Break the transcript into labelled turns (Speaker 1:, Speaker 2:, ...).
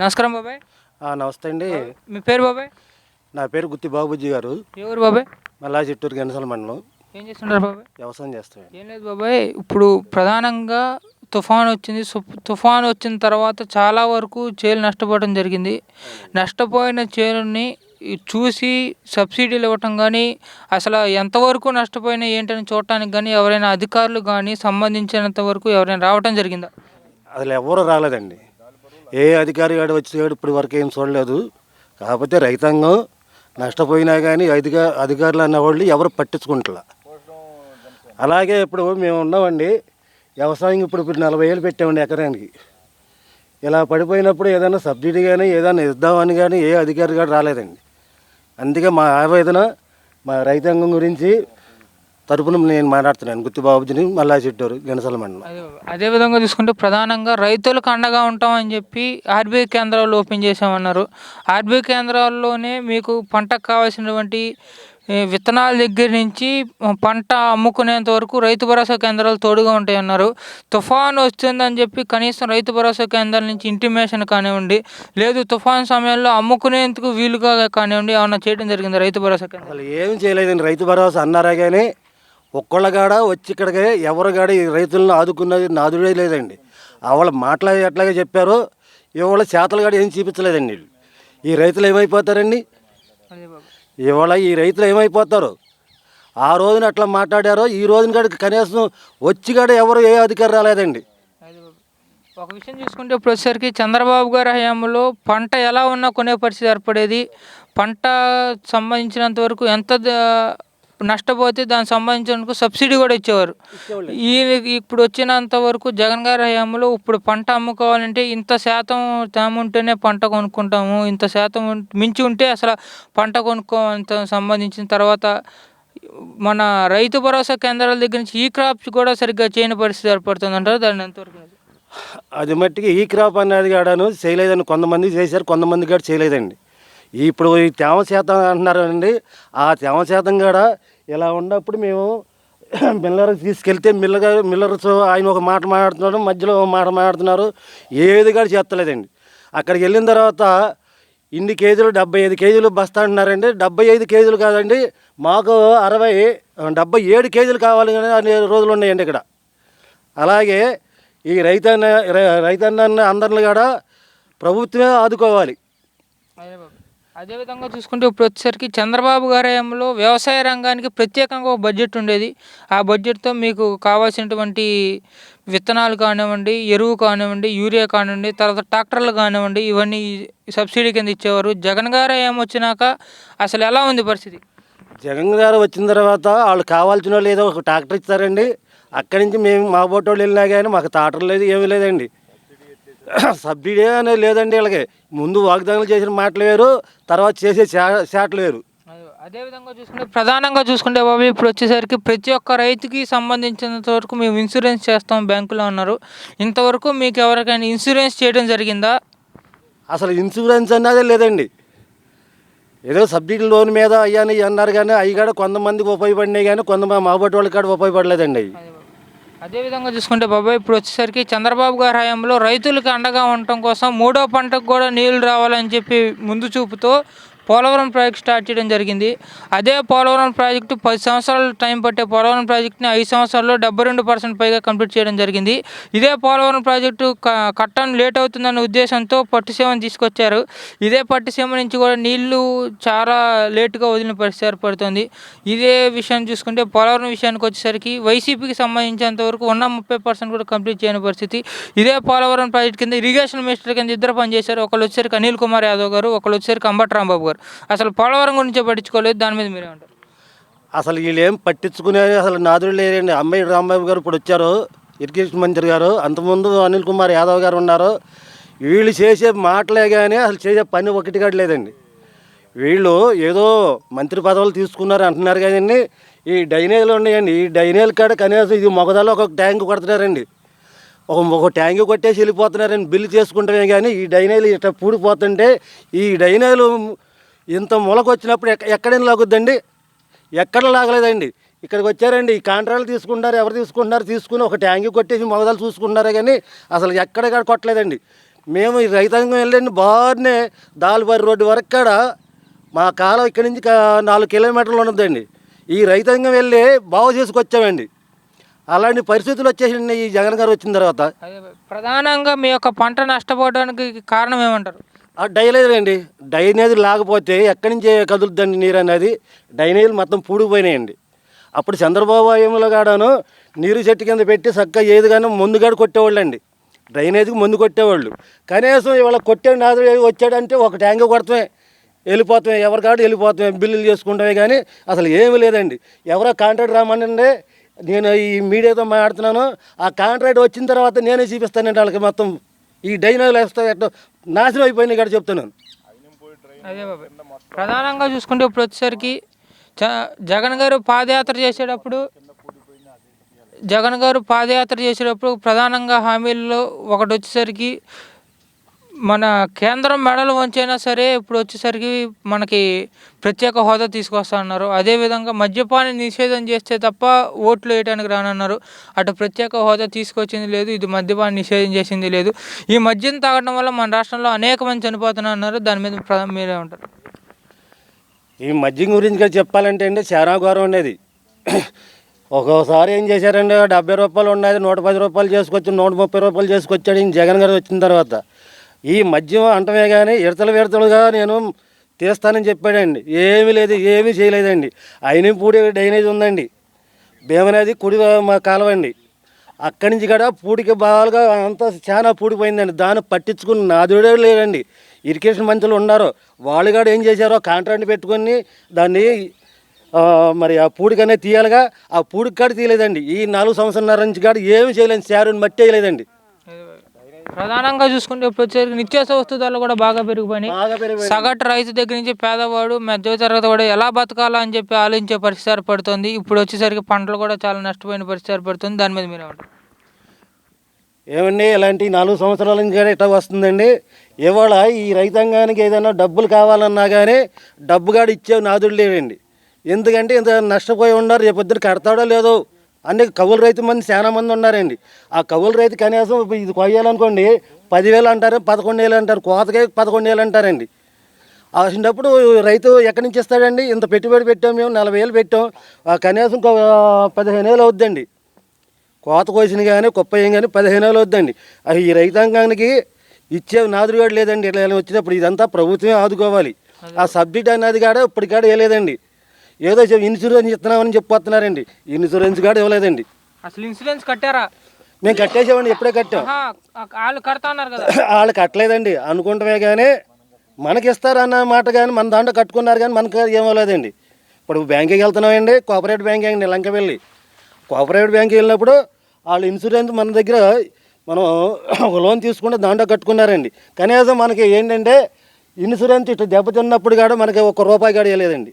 Speaker 1: నమస్కారం బాబాయ్.
Speaker 2: నమస్తే అండి.
Speaker 1: మీ పేరు బాబాయ్?
Speaker 2: నా పేరు గుత్తి బాబుజీ గారు.
Speaker 1: ఎవరు బాబాయ్?
Speaker 2: మల్లా చిట్టూరు గెనసల మండలం.
Speaker 1: ఏం చేస్తుంటారు బాబాయ్?
Speaker 2: వ్యవసాయం చేస్తాం
Speaker 1: ఏం లేదు బాబాయ్ ఇప్పుడు ప్రధానంగా తుఫాన్ వచ్చింది. తుఫాన్ వచ్చిన తర్వాత చాలా వరకు చేలు నష్టపోవడం జరిగింది. నష్టపోయిన చేలుని చూసి సబ్సిడీలు ఇవ్వటం కానీ అసలు ఎంతవరకు నష్టపోయినా ఏంటని చూడటానికి కానీ ఎవరైనా అధికారులు కానీ సంబంధించినంత వరకు ఎవరైనా రావటం జరిగిందా?
Speaker 2: అసలు ఎవరు రాలేదండి. ఏ అధికారి గాడు వచ్చేవాడు ఇప్పటి వరకు ఏం చూడలేదు. కాకపోతే రైతాంగం నష్టపోయినా కానీ అధికా అధికారులు అన్నవాళ్ళు ఎవరు పట్టించుకుంటలా. అలాగే ఇప్పుడు మేము ఉన్నామండి. వ్యవసాయం ఇప్పుడు ఇప్పుడు నలభై ఏళ్ళు పెట్టామండి ఎకరానికి. ఇలా పడిపోయినప్పుడు ఏదైనా సబ్సిడీ కానీ ఏదైనా ఇద్దామని కానీ ఏ అధికారి గారు రాలేదండి. అందుకే మా ఆవేదన మా రైతాంగం గురించి తరపున నేను మాట్లాడుతున్నాను. గుత్తి బాబుజీని మల్లా చిట్టూరు గెనసల మండలం.
Speaker 1: అదే బాబాయ్. అదే విధంగా చూసుకుంటే ప్రధానంగా రైతులకు అండగా ఉంటామని చెప్పి ఆర్బీఐ కేంద్రాలు ఓపెన్ చేసామన్నారు ఆర్బీఐ కేంద్రాల్లోనే మీకు పంటకు కావాల్సినటువంటి విత్తనాల దగ్గర నుంచి పంట అమ్ముకునేంత వరకు రైతు భరోసా కేంద్రాలు తోడుగా ఉంటాయన్నారు. తుఫాన్ వస్తుందని చెప్పి కనీసం రైతు భరోసా కేంద్రాల నుంచి ఇంటిమేషన్ కానివ్వండి లేదు తుఫాన్ సమయంలో అమ్ముకునేందుకు వీలుగా కానివ్వండి ఏమన్నా చేయడం జరిగింది రైతు భరోసా కేంద్రం
Speaker 2: అసలు ఏం చేయలేదండి. రైతు భరోసా అన్నారా కానీ ఒక్కళ్ళ కాడ వచ్చి ఇక్కడికి ఎవరు కాడ ఈ రైతులను ఆదుకున్నది నాదుడే లేదండి. వాళ్ళు మాట్లాడి ఎట్లాగే చెప్పారో. ఇవాళ చేతలు కాడ ఏం చూపించలేదండి ఈ రైతులు ఏమైపోతారండి? ఇవాళ ఈ రైతులు ఏమైపోతారు? ఆ రోజున అట్లా మాట్లాడారో ఈ రోజున కాడికి కనీసం వచ్చి కాడ ఎవరు ఏ అధికారి రాలేదండి.
Speaker 1: ఒక విషయం చూసుకుంటే ఇప్పుడు వచ్చేసరికి చంద్రబాబు గారి హయాంలో పంట ఎలా ఉన్నా కొనే పరిస్థితి ఏర్పడేది. పంట సంబంధించినంత వరకు ఎంత నష్టపోతే దానికి సంబంధించినందుకు సబ్సిడీ కూడా ఇచ్చేవారు. ఈ ఇప్పుడు వచ్చినంత వరకు జగన్ గారి హయాంలో ఇప్పుడు పంట అమ్ముకోవాలంటే ఇంత శాతం తేమ ఉంటేనే పంట కొనుక్కుంటాము. ఇంత శాతం మించి ఉంటే అసలు పంట కొనుక్కోవాలంత సంబంధించిన తర్వాత మన రైతు భరోసా కేంద్రాల దగ్గర నుంచి ఈ క్రాప్స్ కూడా సరిగ్గా చేయని పరిస్థితి ఏర్పడుతుంది అంటారు? దాన్ని ఎంతవరకు?
Speaker 2: అది మట్టికి ఈ క్రాప్ అనేది కాడను చేయలేదని కొంతమంది చేశారు కొంతమంది కాడ చేయలేదండి. ఇప్పుడు ఈ తేమ శాతం అంటున్నారండి. ఆ తేమ శాతం కూడా ఇలా ఉన్నప్పుడు మేము మిల్లర్కి తీసుకెళ్తే మిల్లర్ గారు మిల్లర్స్ ఆయన ఒక మాట మాట్లాడుతున్నాడు మధ్యలో ఒక మాట మాట్లాడుతున్నారు. ఏది కూడా చేస్తలేదండి. అక్కడికి వెళ్ళిన తర్వాత ఇన్ని కేజీలు డెబ్బై ఐదు కేజీలు బస్తా అంటున్నారండి. డెబ్బై ఐదు కేజీలు కాదండి మాకు అరవై డెబ్బై ఏడు కేజీలు కావాలి కానీ అనే రోజులు ఉన్నాయండి ఇక్కడ. అలాగే ఈ రైతన్న రై- రైతన్న అందరిని కూడా ప్రభుత్వమే ఆదుకోవాలి.
Speaker 1: అదేవిధంగా అదే విధంగా చూసుకుంటే ఇప్పుడు వచ్చేసరికి చంద్రబాబు గారి హయాంలో వ్యవసాయ రంగానికి ప్రత్యేకంగా ఒక బడ్జెట్ ఉండేది. ఆ బడ్జెట్తో మీకు కావాల్సినటువంటి విత్తనాలు కానివ్వండి ఎరువు కానివ్వండి యూరియా కానివ్వండి తర్వాత ట్రాక్టర్లు కానివ్వండి ఇవన్నీ సబ్సిడీ కింద ఇచ్చేవారు. జగన్ గారు వచ్చినాక అసలు ఎలా ఉంది పరిస్థితి?
Speaker 2: జగన్ గారు వచ్చిన తర్వాత వాళ్ళు కావాల్సిన వాళ్ళు ఏదో ఒక ట్రాక్టర్ ఇస్తారండి. అక్కడి నుంచి మేము మా బోటోళ్ళు వెళ్ళినా కానీ మాకు ట్రాక్టర్ లేదు ఏమీ లేదండి. సబ్సిడీ అనేది లేదండి వీళ్ళకి. ముందు వాగ్దానాలు చేసిన మాటలు వేరు తర్వాత చేసే శాటలు వేరు.
Speaker 1: అదే- అదే విధంగా చూసుకుంటే ప్రధానంగా చూసుకుంటే బాబు ఇప్పుడు వచ్చేసరికి ప్రతి ఒక్క రైతుకి సంబంధించినంత వరకు మేము ఇన్సూరెన్స్ చేస్తాం బ్యాంకులో ఉన్నారు ఇంతవరకు మీకు ఎవరికైనా ఇన్సూరెన్స్ చేయడం జరిగిందా?
Speaker 2: అసలు ఇన్సూరెన్స్ అన్నదే లేదండి. ఏదో సబ్సిడీ లోన్ మీద అయ్యాని అన్నారు కానీ అవి కూడా కొంతమందికి ఉపయోగపడినాయి కానీ కొంతమంది మా బోటి వాళ్ళకి కూడా ఉపయోగపడలేదండి. అవి
Speaker 1: అదే విధంగా చూసుకుంటే బాబాయ్ ఇప్పుడు వచ్చేసరికి చంద్రబాబు గారి హయాంలో రైతులకు అండగా ఉండటం కోసం మూడో పంటకు కూడా నీళ్ళు రావాలని చెప్పి ముందు చూపుతో పోలవరం ప్రాజెక్ట్ స్టార్ట్ చేయడం జరిగింది. అదే పోలవరం ప్రాజెక్టు పది సంవత్సరాలు టైం పట్టే పోలవరం ప్రాజెక్ట్ని ఐదు సంవత్సరాల్లో డెబ్బై రెండు పర్సెంట్ పైగా కంప్లీట్ చేయడం జరిగింది. ఇదే పోలవరం ప్రాజెక్టు కట్టడం లేట్ అవుతుందన్న ఉద్దేశంతో పట్టుసీమను తీసుకొచ్చారు. ఇదే పట్టుసీమ నుంచి కూడా నీళ్ళు చాలా లేటుగా వదిలిన పరిస్థితి ఏర్పడుతుంది. ఇదే విషయం చూసుకుంటే పోలవరం విషయానికి వచ్చేసరికి వైసీపీకి సంబంధించినంత వరకు ఉన్న ముప్పై పర్సెంట్ కూడా కంప్లీట్ చేయని పరిస్థితి. ఇదే పోలవరం ప్రాజెక్ట్ కింద ఇరిగేషన్ మినిస్టర్ కింద ఇద్దరు పనిచేశారు. ఒకళ్ళు వచ్చేసరికి అనిల్ కుమార్ యాదవ్ గారు ఒకళ్ళు వచ్చేసరికి అంబట్ రాంబాబు గారు. అసలు పోలవరం గురించే పట్టించుకోలేదు దాని మీద మీరేమంటారు?
Speaker 2: అసలు వీళ్ళు ఏం పట్టించుకునే అసలు నాదుడు లేరండి. అమ్మాయి రాంబాబు గారు ఇప్పుడు వచ్చారు ఇరిగేషన్ మంత్రి గారు అంతకుముందు అనిల్ కుమార్ యాదవ్ గారు ఉన్నారు. వీళ్ళు చేసే మాటలే కానీ అసలు చేసే పని ఒకటి కాదు లేదండి. వీళ్ళు ఏదో మంత్రి పదవులు తీసుకున్నారు అంటున్నారు కానీ ఈ డైనేలు ఉన్నాయండి. ఈ డైనేలు కాడ కనీసం ఇది మొగదాలో ఒక ట్యాంక్ కొడుతున్నారండి. ఒక ఒక ట్యాంక్ కొట్టేసి వెళ్ళిపోతున్నారని బిల్లు చేసుకుంటామే కానీ ఈ డైనేలు ఇట్లా పూడిపోతుంటే ఈ డైనేలు ఇంత మొలకొచ్చినప్పుడు ఎక్క ఎక్కడైనా లాగుద్దండి? ఎక్కడ లాగలేదండి. ఇక్కడికి వచ్చారండి. ఈ కాంట్రాక్ట్లు తీసుకుంటారు ఎవరు తీసుకుంటున్నారు? తీసుకుని ఒక ట్యాంక్ కొట్టేసి మొగదాలు చూసుకుంటున్నారే కానీ అసలు ఎక్కడ కూడా కొట్టలేదండి. మేము ఈ రైతాంగం వెళ్ళండి బాగానే దాల్బారి రోడ్డు వరకు కాడ మా కాలం ఇక్కడి నుంచి నాలుగు కిలోమీటర్లు ఉన్నదండి ఈ రైతాంగం వెళ్ళి బాగు చేసుకొచ్చామండి. అలాంటి పరిస్థితులు వచ్చేసి ఈ జగన్ గారు వచ్చిన తర్వాత
Speaker 1: ప్రధానంగా మీ యొక్క పంట నష్టపోవడానికి కారణం ఏమంటారు?
Speaker 2: ఆ డైనేజ్ అండి. డైనేజ్ లేకపోతే ఎక్కడి నుంచి కదులుద్దండి నీరు అనేది? డైనేజీలు మొత్తం పూడిపోయినాయండి. అప్పుడు చంద్రబాబు హయాంలో కాడాను నీరు చెట్టు కింద పెట్టి చక్కగా ఏది కానీ ముందుగాడు కొట్టేవాళ్ళు అండి డ్రైనేజ్కి ముందు కొట్టేవాళ్ళు. కనీసం ఇవాళ కొట్టే నాదు వచ్చాడంటే ఒక ట్యాంక్ కొడతామే వెళ్ళిపోతామే ఎవరి కాడు వెళ్ళిపోతామే బిల్లులు చేసుకుంటామే కానీ అసలు ఏమీ లేదండి. ఎవరో కాంట్రాక్ట్ రామనండి నేను ఈ మీడియాతో మాట్లాడుతున్నాను. ఆ కాంట్రాక్ట్ వచ్చిన తర్వాత నేనే చూపిస్తానండి వాళ్ళకి మొత్తం. ఈ డైనోలు వేస్తా ఎట్లా నాశనం అయిపోయినాయి కదా చెప్తున్నాను.
Speaker 1: అదే బాబాయ్ ప్రధానంగా చూసుకుంటే ఇప్పుడు వచ్చేసరికి జగన్ గారు పాదయాత్ర చేసేటప్పుడు జగన్ గారు పాదయాత్ర చేసేటప్పుడు ప్రధానంగా హామీల్లో ఒకటి వచ్చేసరికి మన కేంద్రం మెడలు వంచైనా సరే ఇప్పుడు వచ్చేసరికి మనకి ప్రత్యేక హోదా తీసుకొస్తానన్నారు. అదేవిధంగా మద్యపాన్ని నిషేధం చేస్తే తప్ప ఓట్లు వేయడానికి రానన్నారు. అటు ప్రత్యేక హోదా తీసుకొచ్చింది లేదు ఇది మద్యపాన్ని నిషేధం చేసింది లేదు. ఈ మద్యం తాగడం వల్ల మన రాష్ట్రంలో అనేక మంది చనిపోతున్నారు అన్నారు దాని మీద మీరే ఉంటారు.
Speaker 2: ఈ మద్యం గురించి కూడా చెప్పాలంటే అండి చాలా ఘోరం ఉండేది ఒక్కోసారి ఏం చేశారండి డెబ్బై రూపాయలు ఉన్నది నూట పది రూపాయలు చేసుకొచ్చి నూట ముప్పై రూపాయలు చేసుకొచ్చాడు ఈ జగన్ గారు వచ్చిన తర్వాత. ఈ మద్యం అంటమే కానీ ఇడతలు విడతలుగా నేను తీస్తానని చెప్పాడండి. ఏమీ లేదు ఏమీ చేయలేదండి. అయిన పూడి డైనేజ్ ఉందండి. భీమనది కుడి మా కాలువండి అక్కడి నుంచి కూడా పూడికి బాగా అంతా చాలా పూడిపోయిందండి. దాన్ని పట్టించుకుని నాదుడే లేదండి ఇరిగేషన్ మంత్రులు ఉన్నారు. వాళ్ళు కూడా ఏం చేశారో కాంట్రాక్ట్ పెట్టుకొని దాన్ని మరి ఆ పూడికనే తీయాలిగా. ఆ పూడికి కాడ తీయలేదండి. ఈ నాలుగు సంవత్సరాల నుంచి కాడ ఏమి చేయలేదు శారుని మట్టి వేయలేదండి.
Speaker 1: ప్రధానంగా చూసుకుంటే ఇప్పుడు వచ్చేసరికి నిత్యావసర వస్తు ధరలు కూడా బాగా పెరిగిపోయినాయి. సగటు రైతు దగ్గర నుంచి పేదవాడు మధ్య తరగతి వాడు ఎలా బతకాలా అని చెప్పి ఆలోచించే పరిస్థితి ఏర్పడుతుంది. ఇప్పుడు వచ్చేసరికి పంటలు కూడా చాలా నష్టపోయిన పరిస్థితి ఏర్పడుతుంది. దాని మీద మీరు
Speaker 2: ఏమండి ఇలాంటి నాలుగు సంవత్సరాల నుంచి ఇట్లా వస్తుందండి. ఇవాళ ఈ రైతాంగానికి ఏదైనా డబ్బులు కావాలన్నా కానీ డబ్బుగాడు ఇచ్చే నాదుడు లేవండి ఎందుకంటే ఇంత నష్టపోయి ఉన్నారు రేపు పొద్దున కడతాడో లేదో అన్ని కవులు రైతు మంది చాలా మంది ఉన్నారండి. ఆ కవులు రైతు కనీసం ఇది కొయ్యాలనుకోండి పదివేలు అంటారు పదకొండు వేలు అంటారు కోతకే పదకొండు వేలు అంటారండి. అలాంటప్పుడు రైతు ఎక్కడి నుంచి ఇస్తాడండి? ఇంత పెట్టుబడి పెట్టాం మేము నలభై వేలు పెట్టాం ఆ కనీసం పదిహేను వేలు అవుద్దండి. కోత కోసిన కానీ కుప్పయం కానీ పదిహేను వేలు అవుద్దండి. ఈ రైతాంగానికి ఇచ్చే నాదురుగాడు లేదండి. ఇట్లా వచ్చినప్పుడు ఇదంతా ప్రభుత్వమే ఆదుకోవాలి. ఆ సబ్సిడీ అనేది కాడ ఇప్పటికాడ వేయలేదండి. ఏదో ఇన్సూరెన్స్ ఇస్తున్నామని చెప్పొస్తున్నారండి. ఇన్సూరెన్స్ కాడ ఇవ్వలేదండి.
Speaker 1: అసలు ఇన్సూరెన్స్ కట్టారా?
Speaker 2: మేము కట్టేసామండి ఎప్పుడే కట్టాం.
Speaker 1: వాళ్ళు కడతా అన్నారు కదా.
Speaker 2: వాళ్ళు కట్టలేదండి. అనుకుంటమే కానీ మనకి ఇస్తారన్న మాట కానీ మన దాంట్లో కట్టుకున్నారు కానీ మనకు ఏమవలేదండి ఇప్పుడు బ్యాంకుకి వెళ్తున్నామండి కోఆపరేటివ్ బ్యాంక్ అండి లంకవెళ్ళి కోఆపరేటివ్ బ్యాంక్కి వెళ్ళినప్పుడు వాళ్ళు ఇన్సూరెన్స్ మన దగ్గర మనం ఒక లోన్ తీసుకుంటే దాంట్లో కట్టుకున్నారండి. కనీసం మనకి ఏంటంటే ఇన్సూరెన్స్ ఇట్లా దెబ్బతిన్నప్పుడు కూడా మనకి ఒక రూపాయి కూడా ఇవ్వలేదండి.